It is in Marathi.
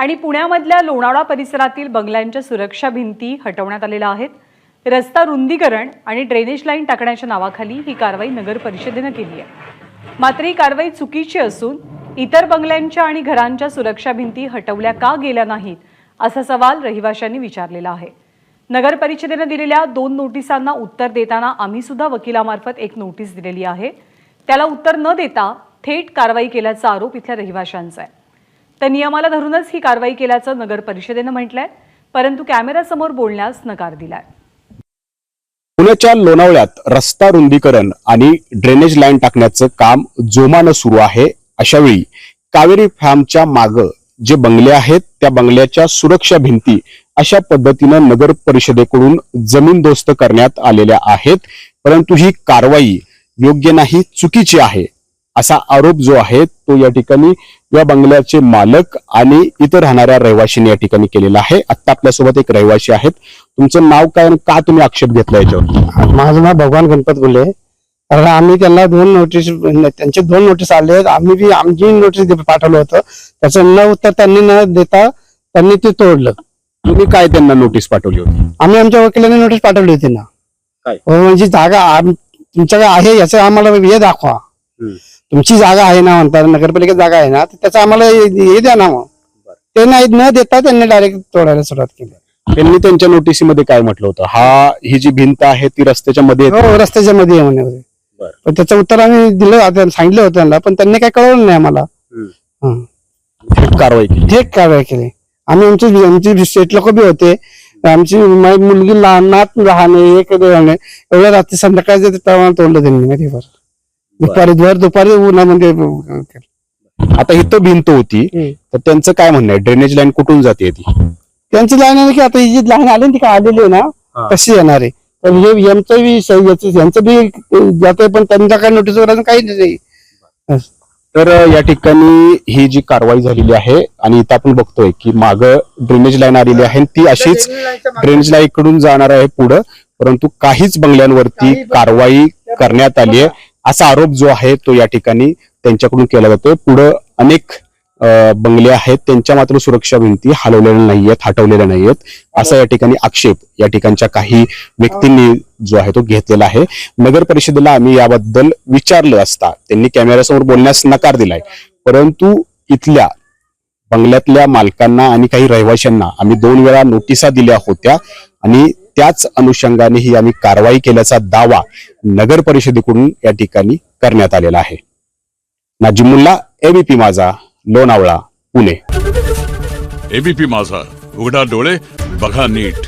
आणि पुण्यामधल्या लोणावळा परिसरातील बंगल्यांच्या सुरक्षा भिंती हटवण्यात आलेल्या आहेत. रस्ता रुंदीकरण आणि ड्रेनेज लाईन टाकण्याच्या नावाखाली ही कारवाई नगर परिषदेनं केली आहे. मात्र ही कारवाई चुकीची असून इतर बंगल्यांच्या आणि घरांच्या सुरक्षा भिंती हटवल्या का गेल्या नाहीत असा सवाल रहिवाशांनी विचारलेला आहे. नगर परिषदेनं दिलेल्या दोन नोटिसांना उत्तर देताना आम्ही सुद्धा वकिलामार्फत एक नोटीस दिलेली आहे. त्याला उत्तर न देता थेट कारवाई केल्याचा आरोप इथल्या रहिवाशांचा आहे. त्या नियमाला धरूनच ही कारवाई केल्याचं नगर परिषदेनं म्हटलंय. परंतु कॅमेऱ्यासमोर बोलण्यास नकार दिलाय. पुण्याच्या लोणावळ्यात रस्ता रुंदीकरण आणि ड्रेनेज लाईन टाकण्याचं काम जोमानं सुरू आहे. अशावेळी कावेरी फॅमच्या माग जे बंगले आहेत त्या बंगल्याच्या सुरक्षा भिंती अशा पद्धतीनं नगर परिषदेकडून जमीनदोस्त करण्यात आलेल्या आहेत. परंतु ही कारवाई योग्य नाही चुकीची आहे. असा आरोप जो आहे तो या ठिकाणी या बंगल्याचे मालक आणि इतर राहणाऱ्या रहिवाशींनी या ठिकाणी केलेला आहे. आता आपल्यासोबत एक रहिवाशी आहेत. तुमचं नाव काय आणि का तुम्ही आक्षेप घेतला याच्यावर? माझं नाव भगवान गणपत गुले कारण आम्ही त्यांना दोन नोटीस त्यांचे दोन नोटीस आले. आहेत. आम्ही बी आमची नोटीस पाठवलं होतं त्याचं न उत्तर त्यांनी न देता त्यांनी ते तोडलं. तुम्ही काय त्यांना नोटीस पाठवली होती? आम्ही आमच्या वकिलाने नोटीस पाठवली होती ना? हो, म्हणजे जागा तुमच्याकडे आहे याचं आम्हाला हे दाखवा. तुमची जागा आहे ना म्हणतात नगरपालिकेत जागा आहे ना तर त्याचं आम्हाला हे द्या ना मग. ते नाही न देता त्यांनी डायरेक्ट तोडायला सुरुवात केली. त्यांनी त्यांच्या नोटिसीमध्ये काय म्हटलं होतं? हा ही जी भिंत आहे ती रस्त्याच्या मध्ये येते. हो रस्त्याच्या मध्ये आहे म्हणे. बरं. पण त्याचं उत्तर आम्ही दिलं आता सांगितलं होतं त्यांना पण त्यांनी काय कळवलं नाही आम्हाला. हं. थेट कारवाई केली. थेट कारवाई केली. आम्ही आमची आमची स्टेट लोक बी होते. आमची माझी मुलगी लहान नात लहान आहे एक आहे एवढ्या रात्री संध्याकाळचे तेव्हा तोडलं त्यांनी माहिती दुपारी भर दुपारी उन्हामध्ये केलं. आता इथं भिंत होती. तर त्यांचं काय म्हणणं आहे? ड्रेनेज लाईन कुठून जाते ती? त्यांची लाईन आहे की आता ही जी लाईन आली ना ती काय आलेली आहे हा. ना कशी येणार आहे. पण हे यांचं बी याचं बी जाते पण त्यांच्या काही नोटीस वगैरे काही नाही. तर या ठिकाणी ही जी कारवाई झालेली आहे आणि इथं आपण बघतोय की माग ड्रेनेज लाईन आलेली आहे आणि ती अशीच ड्रेनेज लाईन कडून जाणार आहे पुढं. परंतु काहीच बंगल्यांवरती कारवाई करण्यात आली आहे. असा आरोप जो आहे तो या ठिकाणी त्यांच्याकडून केला जातोय. पुढं अनेक बंगले आहेत. त्यांच्या मात्र सुरक्षा भिंती हलवलेल्या नाहीयेत हटवलेल्या नाहीयेत. असा या ठिकाणी आक्षेप या ठिकाणच्या काही व्यक्तींनी जो आहे तो घेतलेला आहे. नगर परिषदेला आम्ही याबद्दल विचारलं असता त्यांनी कॅमेऱ्यासमोर बोलण्यास नकार दिलाय. परंतु इथल्या बंगल्यातल्या मालकांना आणि काही रहिवाशांना आम्ही दोन वेळा नोटिसा दिल्या होत्या आणि त्याच अनुषंगाने ही आम्ही कारवाई केल्याचा दावा नगर परिषदेकडून या ठिकाणी करण्यात आलेला आहे. नाजिमुल्ला एबीपी माझा लोणावळा पुणे. एबीपी माझा उघडा डोळे बघा नीट.